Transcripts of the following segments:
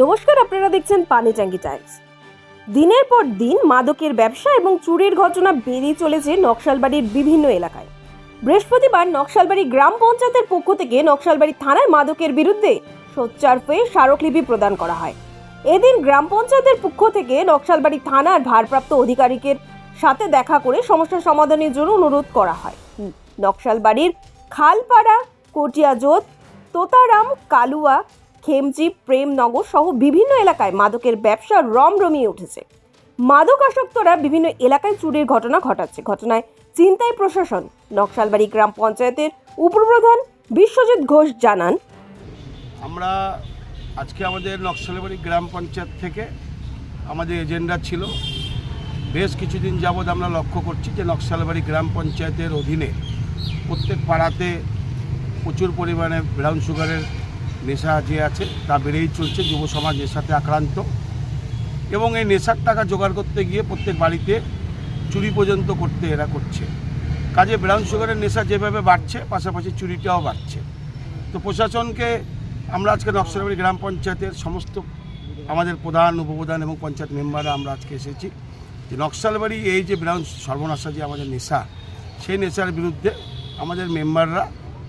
নমস্কার, আপনারা দেখছেন পানিটাঙ্গি টাইমস। দিনের পর দিন মাদকের ব্যবসা এবং চুরির ঘটনা বেড়েই চলেছে নকশালবাড়ির বিভিন্ন এলাকায়। বৃহস্পতিবার নকশালবাড়ি গ্রাম পঞ্চায়েতের পক্ষ থেকে নকশালবাড়ি থানায় মাদকের বিরুদ্ধে সোচ্চার হয়ে স্মারকলিপি প্রদান করা হয়। এদিন গ্রাম পঞ্চায়েতের পক্ষ থেকে নকশালবাড়ি থানার ভারপ্রাপ্ত আধিকারিকের সাথে দেখা করে সমস্যা সমাধানের জন্য অনুরোধ করা হয়। নকশালবাড়ির খালপাড়া, কটিয়াজোত, তোতারাম, কালুয়া খেমজি প্রেমনগর সহ বিভিন্ন এলাকায় মাদকের ব্যবসা রমরমিয়ে উঠেছে। মাদক আসক্তরা বিভিন্ন এলাকায় চুরির ঘটনা ঘটাচ্ছে। ঘটনায় চিন্তায় প্রশাসন, নকশালবাড়ি গ্রাম পঞ্চায়েতের উপপ্রধান বিশ্বজিৎ ঘোষ জানান, আমরা আজকে আমাদের নকশালবাড়ি গ্রাম পঞ্চায়েত থেকে আমাদের এজেন্ডা ছিল। বেশ কিছুদিন যাবৎ আমরা লক্ষ্য করছি যে নকশালবাড়ি গ্রাম পঞ্চায়েতের অধীনে প্রত্যেক পাড়াতে প্রচুর পরিমাণে ব্রাউন সুগারের নেশা যে আছে তা বেড়েই চলছে, যুব সমাজ নেশাতে আক্রান্ত। এবং এই নেশার টাকা জোগাড় করতে গিয়ে প্রত্যেক বাড়িতে চুরি পর্যন্ত করতে এরা করছে। কাজে ব্রাউন সুগারের নেশা যেভাবে বাড়ছে, পাশাপাশি চুরিটাও বাড়ছে। তো প্রশাসনকে আমরা আজকে নকশালবাড়ি গ্রাম পঞ্চায়েতের সমস্ত আমাদের প্রধান, উপপ্রধান এবং পঞ্চায়েত মেম্বাররা আমরা আজকে এসেছি যে নকশালবাড়ি এই যে ব্রাউন সর্বনাশা যে আমাদের নেশা, সেই নেশার বিরুদ্ধে আমাদের মেম্বাররা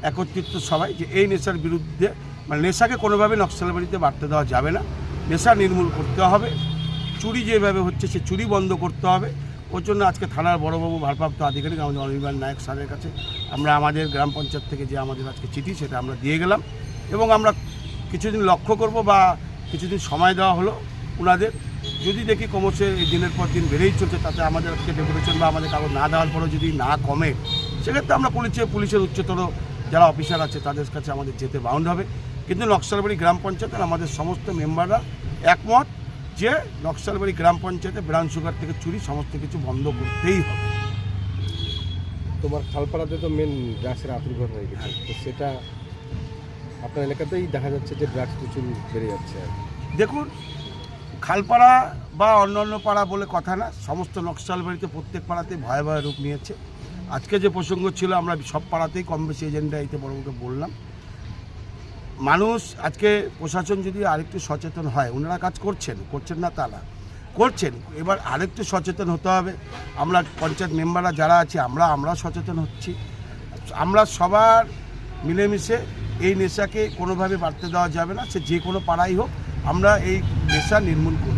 একত্রিত সবাই যে এই নেশার বিরুদ্ধে মানে নেশাকে কোনোভাবে নকশালবাড়িতে বাড়তে দেওয়া যাবে না। নেশা নির্মূল করতে হবে। চুরি যেভাবে হচ্ছে, সে চুরি বন্ধ করতে হবে। ওর জন্য আজকে থানার বড়বাবু, ভারপ্রাপ্ত আধিকারিক আমাদের অনির্বাণ নায়ক স্যারের কাছে আমরা আমাদের গ্রাম পঞ্চায়েত থেকে যে আমাদের আজকে চিঠি, সেটা আমরা দিয়ে গেলাম এবং আমরা কিছুদিন লক্ষ্য করব বা কিছুদিন সময় দেওয়া হলো ওনাদের যদি দেখি ক্রমশ এই দিনের পর দিন বেড়েই চলছে, তাতে আমাদের আজকে ডেপুটেশন বা আমাদের কাগজ না দেওয়ার পরেও যদি না কমে, সেক্ষেত্রে আমরা পুলিশের পুলিশের উচ্চতর যারা অফিসার আছে তাদের কাছে আমাদের যেতে বাউন্ড হবে। কিন্তু নকশালবাড়ি গ্রাম পঞ্চায়েতের আমাদের সমস্ত মেম্বাররা একমত যে নকশালবাড়ি গ্রাম পঞ্চায়েতে ব্রাউন সুগার থেকে চুরি সমস্ত কিছু বন্ধ করতেই হবে। তোমার খালপাড়াতে তো মেন ড্রাগসের আতুর্ঘর হয়ে গেছে। তো সেটা আপনার এলাকাতেই দেখা যাচ্ছে যে ড্রাগস প্রচুর বেড়ে যাচ্ছে আর দেখুন খালপাড়া বা অন্যান্য পাড়া বলে কথা না সমস্ত নকশালবাড়িতে প্রত্যেক পাড়াতে ভয়াবহ রূপ নিয়েছে। আজকে যে প্রসঙ্গ ছিল, আমরা সব পাড়াতেই কম বেশি এজেন্ডা এতে বড়কে বললাম। মানুষ আজকে প্রশাসন যদি আরেকটু সচেতন হয়, ওনারা কাজ করছেন করছেন না তা না। করছেন, এবার আরেকটু সচেতন হতে হবে। আমরা পঞ্চায়েত মেম্বাররা যারা আছে, আমরা আমরা সচেতন হচ্ছি। আমরা সবার মিলেমিশে এই নেশাকে কোনোভাবে বাড়তে দেওয়া যাবে না, সে যে কোনো পাড়াই হোক, আমরা এই নেশা নির্মূল করব।